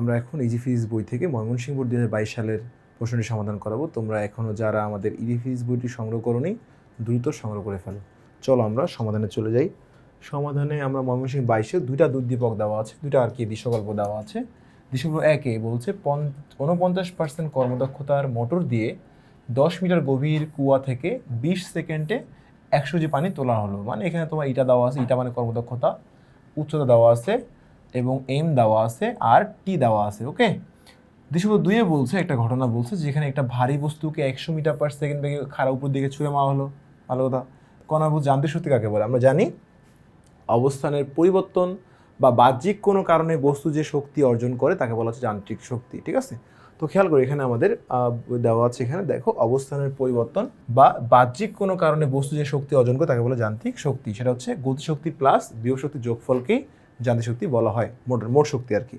আমরা এখন easy physics বই থেকে ময়মনসিংহ বোর্ড দু সালের প্রশ্নটি সমাধান করাবো। তোমরা এখনও যারা আমাদের ইজি ফিজিক্স বইটি সংগ্রহ করোনি, দ্রুত সংগ্রহ করে ফেলো। চলো আমরা সমাধানে চলে যাই। সমাধানে আমরা ময়মনসিংহ বাইশে দুইটা দুর্দীপক দেওয়া আছে, দুইটা আর কি দৃশ্যকল্প দেওয়া আছে। দৃশ্যকল্প একে বলছে, পন- ঊনপঞ্চাশ পার্সেন্ট কর্মদক্ষতার মোটর দিয়ে দশ মিটার গভীর কুয়া থেকে বিশ সেকেন্ডে একশো জি পানি তোলা হলো। মানে এখানে তোমার ইটা দেওয়া আছে, ইটা মানে কর্মদক্ষতা। উচ্চতা দেওয়া আছে এবং এম দেওয়া আছে আর টি দেওয়া আছে ওকে দৃশ্যপদ দুইয়ে বলছে, একটা ঘটনা বলছে, যেখানে একটা ভারী বস্তুকে একশো মিটার পার সেকেন্ড বেগে খারাপ উপর দিকে ছুঁড়ে মারা হলো। ভালো কথা। কণাভূত যান্ত্রিক শক্তি কাকে বলে? আমরা জানি অবস্থানের পরিবর্তন বা বাহ্যিক কোনো কারণে বস্তু যে শক্তি অর্জন করে, তাকে বলা হচ্ছে যান্ত্রিক শক্তি, ঠিক আছে? তো খেয়াল করি, এখানে আমাদের দেওয়া আছে এখানে, দেখো, অবস্থানের পরিবর্তন বা বাহ্যিক কোনো কারণে বস্তু যে শক্তি অর্জন করে, তাকে বলে যান্ত্রিক শক্তি। সেটা হচ্ছে গতিশক্তি প্লাস বিয়োগ শক্তির যোগফলকেই যান্ত্রিক শক্তি বলা হয়, মোট মোট শক্তি আর কি।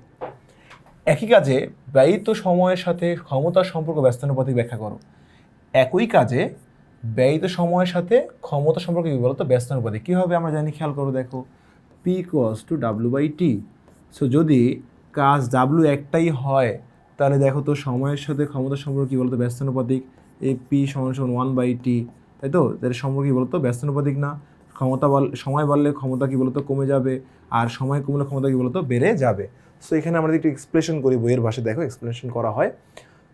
একই কাজে ব্যয়িত সময়ের সাথে ক্ষমতার সম্পর্ক ব্যস্তানুপাতিক ব্যাখ্যা করো। একই কাজে ব্যয়িত সময়ের সাথে ক্ষমতা সম্পর্কে কী বলতো? ব্যস্তানুপাতিক। কীভাবে আমরা জানি? খেয়াল করো দেখো। P equals to W by T so যদি কাজ ডাব্লু একটাই হয়, তাহলে দেখো তো সময়ের সাথে ক্ষমতা সম্পর্ক কী বলতো? ব্যস্তানুপাতিক। এ পি সমান সমান ওয়ান বাই টি তাই তো? তাদের সম্পর্কে কী বলতো? ব্যস্তানুপাতিক না। ক্ষমতা বাড় সময় বাড়লে ক্ষমতা কী বলতো কমে যাবে আর সময় কমলে ক্ষমতা কী বলতো বেড়ে যাবে। সো এখানে আমরা একটু এক্সপ্লেশন করি বইয়ের ভাষায়। দেখো এক্সপ্লেনেশন করা হয়।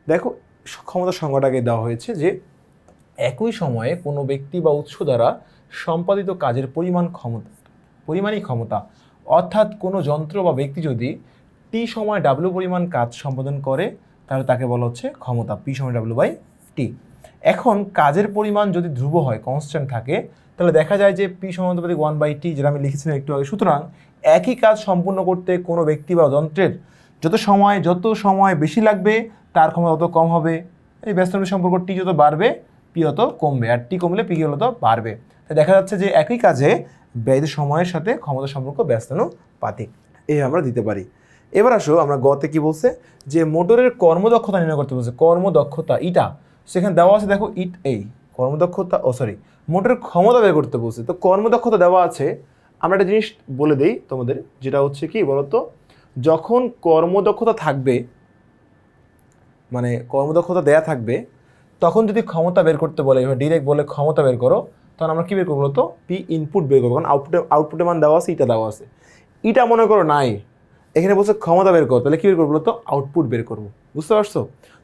দেখো ক্ষমতার সংজ্ঞাটাকে দেওয়া হয়েছে যে একই সময়ে কোনো ব্যক্তি বা উৎস দ্বারা সম্পাদিত কাজের পরিমাণ ক্ষমতা, পরিমাণই ক্ষমতা। অর্থাৎ কোনো যন্ত্র বা ব্যক্তি যদি টি সময় ডাব্লু পরিমাণ কাজ সম্পাদন করে, তাহলে তাকে বলা হচ্ছে ক্ষমতা পি সময় ডাব্লু বাই টি এখন কাজের পরিমাণ যদি ধ্রুব হয় কনস্ট্যান্ট থাকে, তাহলে দেখা যায় যে পি সমানুপাতিক ওয়ান বাই টি যেটা আমি লিখেছিলাম একটু আগে, সুতরাং একই কাজ সম্পূর্ণ করতে কোনো ব্যক্তি বা যন্ত্রের যত সময় যত সময় বেশি লাগবে, তার ক্ষমতা তত কম হবে। এই ব্যস্তানুপাতিক সম্পর্ক টি যত বাড়বে পি অত কমবে, আর টি কমলে পি তত বাড়বে। তাই দেখা যাচ্ছে যে একই কাজে ব্যয়িত সময়ের সাথে ক্ষমতা সম্পর্ক ব্যস্তানুপাতিক। এই আমরা দিতে পারি। এবার আসো, আমরা গতে কি বলছে? যে মোটরের কর্মদক্ষতা নির্ণয় করতে বলছে। কর্মদক্ষতা, ইটা। সেখানে দেওয়া আছে, দেখো ইট এই কর্মদক্ষতা, ও সরি মোটের ক্ষমতা বের করতে বলছে। তো কর্মদক্ষতা দেওয়া আছে, আমরা একটা জিনিস বলে দেই তোমাদের, যেটা হচ্ছে কি বলতো, যখন কর্মদক্ষতা থাকবে মানে কর্মদক্ষতা দেয়া থাকবে, তখন যদি ক্ষমতা বের করতে বলে, এবার ডিরেক্ট বলে ক্ষমতা বের করো, তখন আমরা কী বের করব বলতো? পি ইনপুট বের করব, কারণ আউটপুটে আউটপুটে মান দেওয়া আছে ইটা দেওয়া আছে। ইটা মনে করো নাই, এখানে বলছে ক্ষমতা বের করো, তাহলে কী বের করব বলতো? আউটপুট বের করব। বুঝতে পারছ?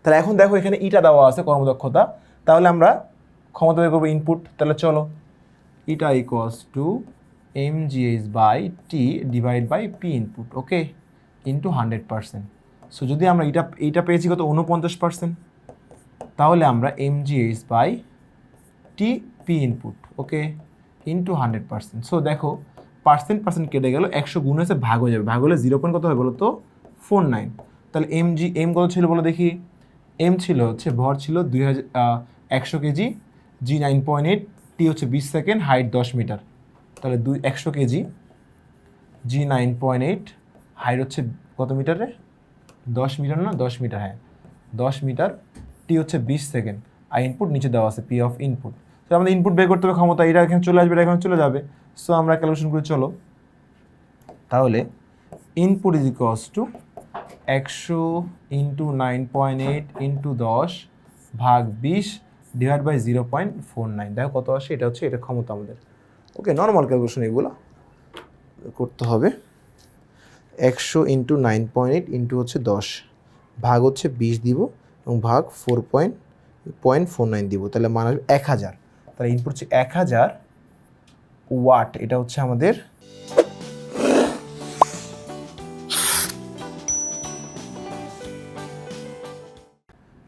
তাহলে এখন দেখো এখানে ইটা দেওয়া আছে কর্মদক্ষতা। তাহলে আমরা ক্ষমতা বের করব ইনপুট তাহলে চলো। Eta equals to M G S by T divide by P input okay into hundred percent so যদি আমরা এটা এইটা পেয়েছি কত? উনপঞ্চাশ পার্সেন্ট তাহলে আমরা M G S by T P input okay into hundred percent so দেখো পার্সেন্ট পার্সেন্ট কেটে গেল, একশো গুণ হয়েছে, ভাগ হয়ে যাবে। ভাগ হলে জিরো পয়েন্ট কত হয় বলো তো? ফোর নাইন তাহলে এম জি এম কত ছিল বলো দেখি? এম ছিল হচ্ছে ভর ছিল দুই হাজার একশো kg G nine point eight T হচ্ছে বিশ সেকেন্ড হাইট দশ মিটার তাহলে দুই, একশো kg G nine point eight height হচ্ছে কত মিটারে দশ মিটার না? দশ মিটার হ্যাঁ। দশ মিটার টি হচ্ছে বিশ সেকেন্ড আর ইনপুট নিচে দেওয়া আছে পি অফ ইনপুট তো আমাদের ইনপুট বের করতে হবে ক্ষমতা এটা এখানে চলে আসবে এটা এখানে চলে যাবে। সো আমরা ক্যালকুলেশন করে চলো। তাহলে ইনপুট ইজ ইকস টু একশো into nine point eight into দশ ভাগ বিশ divide by zero point four nine দেখো কত আসে? এটা হচ্ছে, এটা ক্ষমতা আমাদের। ওকে নর্মাল ক্যালকুলেশন এগুলো করতে হবে। একশো into nine point eight into হচ্ছে দশ। ভাগ হচ্ছে বিশ দিব এবং ভাগ four point point four nine দিব। তাহলে মান আসবে এক হাজার। তাহলে ইনপুট হচ্ছে এক হাজার ওয়াট এটা হচ্ছে আমাদের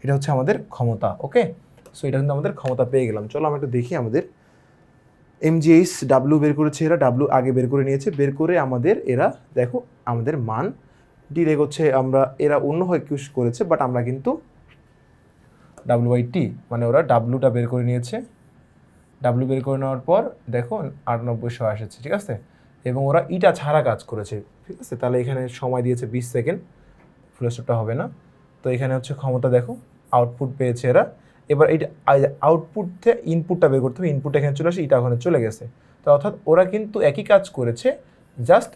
এটা হচ্ছে আমাদের ক্ষমতা, ওকে? সো এটা কিন্তু আমাদের ক্ষমতা পেয়ে গেলাম। চলো আমরা একটু দেখি আমাদের এম এমজিএইচ ডাব্লু বের করেছে এরা ডাব্লু আগে বের করে নিয়েছে। বের করে আমাদের এরা, দেখো, আমাদের মান ডিলে হচ্ছে, আমরা, এরা অন্য হয় কিউস করেছে বাট আমরা কিন্তু ডাব্লু বাই টি মানে ওরা ডাব্লুটা বের করে নিয়েছে। ডাব্লু বের করে নেওয়ার পর, দেখো আটানব্বইশো এসেছে, ঠিক আছে? এবং ওরা ইটা ছাড়া কাজ করেছে, ঠিক আছে? তাহলে এখানে সময় দিয়েছে বিশ সেকেন্ড ফুলস্টপটা হবে না। তো এখানে হচ্ছে ক্ষমতা, দেখো আউটপুট পেয়েছে এরা। এবার আউটপুট থেকে ইনপুটটা বের করতে হবে। ইনপুট এখানে চলে আসে, এটা ওখানে চলে গেছে। তো অর্থাৎ ওরা কিন্তু একই কাজ করেছে জাস্ট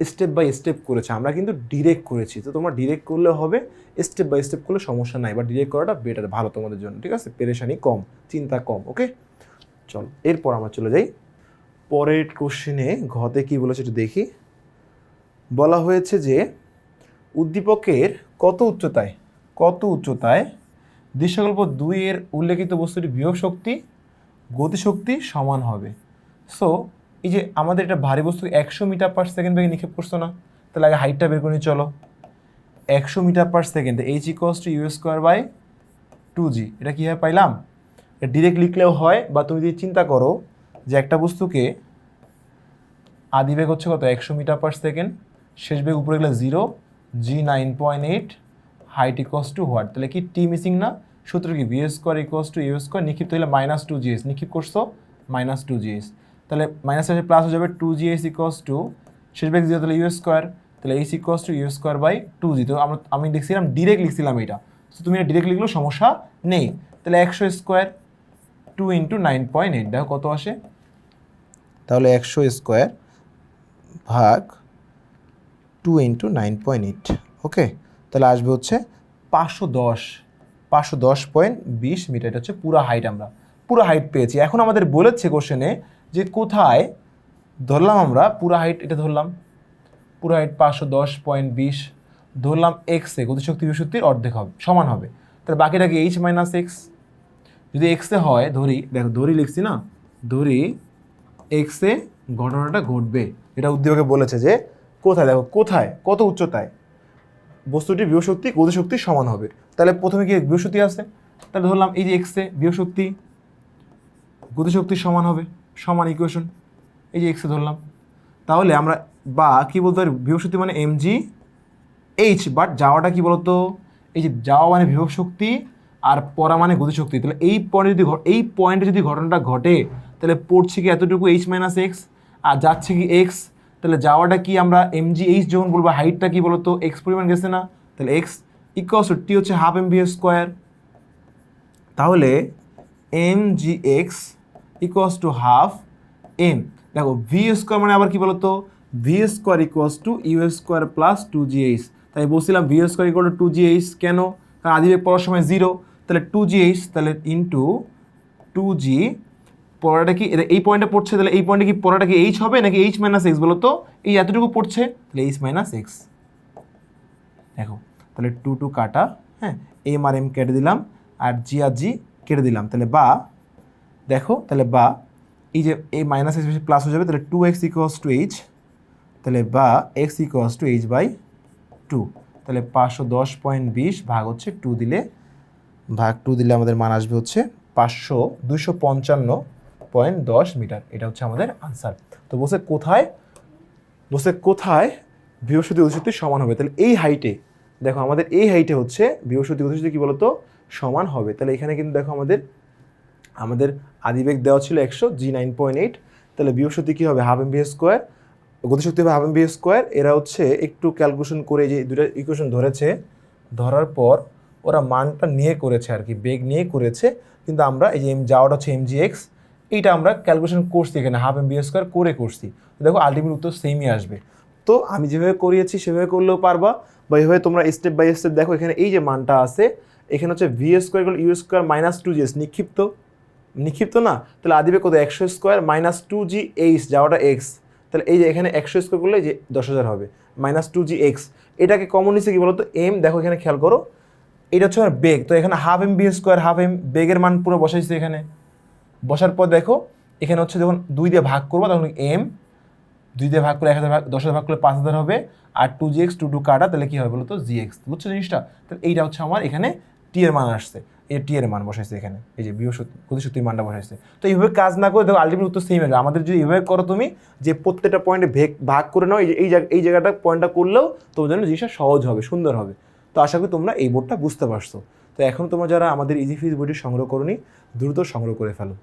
স্টেপ বাই স্টেপ করেছে। আমরা কিন্তু ডিরেক্ট করেছি। তো তোমরা ডিরেক্ট করলে হবে স্টেপ বাই স্টেপ করলে সমস্যা নাই বা ডিরেক্ট করাটা বেটার ভালো তোমাদের জন্য, ঠিক আছে? পেরেশানি কম, চিন্তা কম ওকে চল, এরপর আমরা চলে যাই। পরের কোশ্চেনে ঘতে কি বলেছে একটু দেখি। বলা হয়েছে যে, উদ্দীপকের কত উচ্চতায়? কত উচ্চতায়? দৃশ্যকল্প দুই এর উল্লেখিত বস্তুটি বিভব শক্তি, গতিশক্তি সমান হবে। সো এই যে আমাদের এটা ভারী বস্তু একশো মিটার পার সেকেন্ড বেগে নিক্ষেপ করছ না, তাহলে আগে হাইটটা বের করে চলো। একশো metre per second H equals to U square by two G এটা কীভাবে পাইলাম? এটা ডিরেক্ট লিখলেও হয়, বা তুমি যদি চিন্তা করো যে একটা বস্তুকে আদি বেগ হচ্ছে কত? একশো মিটার পার সেকেন্ড শেষ বেগ উপরে গেলে zero G nine point eight height equals to what তাহলে কি টি মিসিং না? সূত্র কি? V square equals to U square নিক্ষিপ্ত হলে মাইনাস টু জিএস নিক্ষিপ করছ? মাইনাস টু জিএস তাহলে মাইনাস আছে প্লাস হয়ে যাবে two G S equals to শেষ বেগ জিরো তাহলে ইউ স্কোয়ার তাহলে H equals to U square by two G তো আমরা, আমি লিখছিলাম ডিরেক্ট লিখছিলাম এটা। তো তুমি এটা ডিরেক্ট লিখলেও সমস্যা নেই। তাহলে একশো square two into nine point eight দেখো কত আসে? তাহলে একশো স্কোয়ার ভাগ two into nine point eight okay তাহলে আসবে হচ্ছে পাঁচশো দশ পাঁচশো দশ পয়েন্ট বিশ মিটার এটা হচ্ছে পুরো হাইট আমরা, পুরো হাইট পেয়েছি। এখন আমাদের বলেছে কোশ্চেনে যে কোথায় ধরলাম আমরা, পুরো হাইট এটা ধরলাম, পুরো হাইট পাঁচশো দশ পয়েন্ট বিশ, ধরলাম এক্সে গতিশক্তি বিশক্তির অর্ধেক হবে, সমান হবে। তাহলে বাকিটা কি এইচ মাইনাস এক্স যদি এক্সে হয়, ধরি, দেখো, ধরি লিখছি না, ধরি এক্সে ঘটনাটা ঘটবে। এটা উদ্দীপকে বলেছে যে কোথায়, দেখো, কোথায়, কত উচ্চতায়? বস্তুটির বিহশক্তি গতিশক্তি সমান হবে। তাহলে প্রথমে কি বিহশক্তি আছে? তাহলে ধরলাম এই যে এক্সে বিহশক্তি গতিশক্তি সমান হবে, সমান ইকুয়েশন এই যে এক্সে ধরলাম। তাহলে আমরা বা কি বলতে পারি? বিভব মানে এম জি এইচ বাট যাওয়াটা কি বলতো? এই যে যাওয়া মানে বিভব শক্তি আর পড়া মানে গতিশক্তি। তাহলে এই পয়েন্টে যদি এই পয়েন্টে যদি ঘটনাটা ঘটে, তাহলে পড়ছে কি এতটুকু এইচ মাইনাস এক্স আর যাচ্ছে কি এক্স তাহলে যাওয়াটা কি আমরা এম জি এইচ যখন বলব, হাইটটা কি বলতো এক্স পরিমাণ গেছে না? তাহলে এক্স ইকুয়ালস টি হচ্ছে হাফ এম ভি স্কোয়ার তাহলে M G X equals to half M দেখো ভি স্কোয়ার মানে আবার কি বলতো? V square equals to U square plus two G H তাই বলছিলাম V square equal to two G H কেন? কারণ আদিবেগ পড়ার সময় জিরো তাহলে টু জি এইচ তাহলে ইন্টু টু জি পড়াটা কি এই পয়েন্টে পড়ছে, তাহলে এই পয়েন্টে কি পড়াটা কি এইচ হবে নাকি এইচ মাইনাস এক্স বলো তো এই এতটুকু পড়ছে, তাহলে এইচ মাইনাস এক্স দেখো, তাহলে টু টু কাটা হ্যাঁ এম আর এম কেটে দিলাম, আর জি আর জি কেটে দিলাম, তাহলে বা, দেখো, তাহলে বা, এই যে এই মাইনাস এক্স প্লাস হয়ে যাবে, তাহলে two X equals to H তাহলে বা X equals to H by two তাহলে পাঁচশো দশ পয়েন্ট বিশ ভাগ হচ্ছে টু দিলে, ভাগ টু দিলে আমাদের মান আসবে হচ্ছে পাঁচশো দুশো পঞ্চান্ন পয়েন্ট দশ মিটার। এটা হচ্ছে আমাদের আনসার তো বসে কোথায়? বসে কোথায় বৃহস্পতি অধিশক্তি সমান হবে? তাহলে এই হাইটে দেখো আমাদের এই হাইটে হচ্ছে বৃহস্পতি অধিশক্তি কী বলতো? সমান হবে। তাহলে এখানে কিন্তু দেখো আমাদের আমাদের আদিবেগ দেওয়া ছিল একশো জি নাইন পয়েন্ট এইট তাহলে বৃহস্পতি কী হবে? হাফ এম বি স্কোয়ার গতিশক্তি হবে হাফ এম বি স্কোয়ার এরা হচ্ছে একটু ক্যালকুলেশন করে যে দুটা ইকুয়েশন ধরেছে। ধরার পর ওরা মানটা নিয়ে করেছে আর কি, বেগ নিয়ে করেছে। কিন্তু আমরা এই যে এম যাওয়াটা হচ্ছে এম জি এক্স এইটা আমরা ক্যালকুলেশন করছি এখানে হাফ এম বি স্কোয়ার করে করছি। দেখো আলটিমেট উত্তর সেমই আসবে। তো আমি যেভাবে করিয়েছি সেভাবে করলেও পারবা, বা এইভাবে তোমরা স্টেপ বাই স্টেপ দেখো এখানে এই যে মানটা আছে, এখানে হচ্ছে V square U square minus two G S নিক্ষিপ্ত। নিক্ষিপ্ত না? তাহলে আদিবে কত? একশো square minus two G H যাওয়াটা এক্স তাহলে এই যে এখানে একশো স্কোয়ার করলে যে দশ হাজার হবে মাইনাস টু জি এক্স এটাকে কমন নিচ্ছে কি বলতো? এম দেখো এখানে খেয়াল করো। এটা হচ্ছে আমার বেগ তো এখানে half m v square half m বেগের মান পুরো বসাইছে এখানে। বসার পর দেখো, এখানে হচ্ছে যখন দুই দিয়ে ভাগ করব, তখন এম দুই দিয়ে ভাগ করে এক হাজার ভাগ, দশ হাজার ভাগ করলে পাঁচ হাজার হবে, আর two g x two two কাটা, তাহলে কী হবে বলো তো? জি এক্স বুঝছ জিনিসটা? তাহলে এইটা হচ্ছে আমার এখানে টি এর মান আসছে। এই টি এর মান বসাইছে এখানে। এই যে বৃহস্পতি গতিশক্তির মানটা বসাইছে। তো এইভাবে কাজ না করে দেখো আলটিমেট উত্তর সেম হবে আমাদের যদি এইভাবে করো তুমি, যে প্রত্যেকটা পয়েন্টে ভেগ, ভাগ করে নাও, এই যে, এই জায়গাটা পয়েন্টটা করলেও তোমার জন্য জিনিসটা সহজ হবে, সুন্দর হবে। তো আশা করি তোমরা এই বোর্ডটা বুঝতে পারছ। তো এখন তোমরা যারা আমাদের ইজি ফিজ বইটি সংগ্রহ করনি দ্রুত সংগ্রহ করে ফেলো।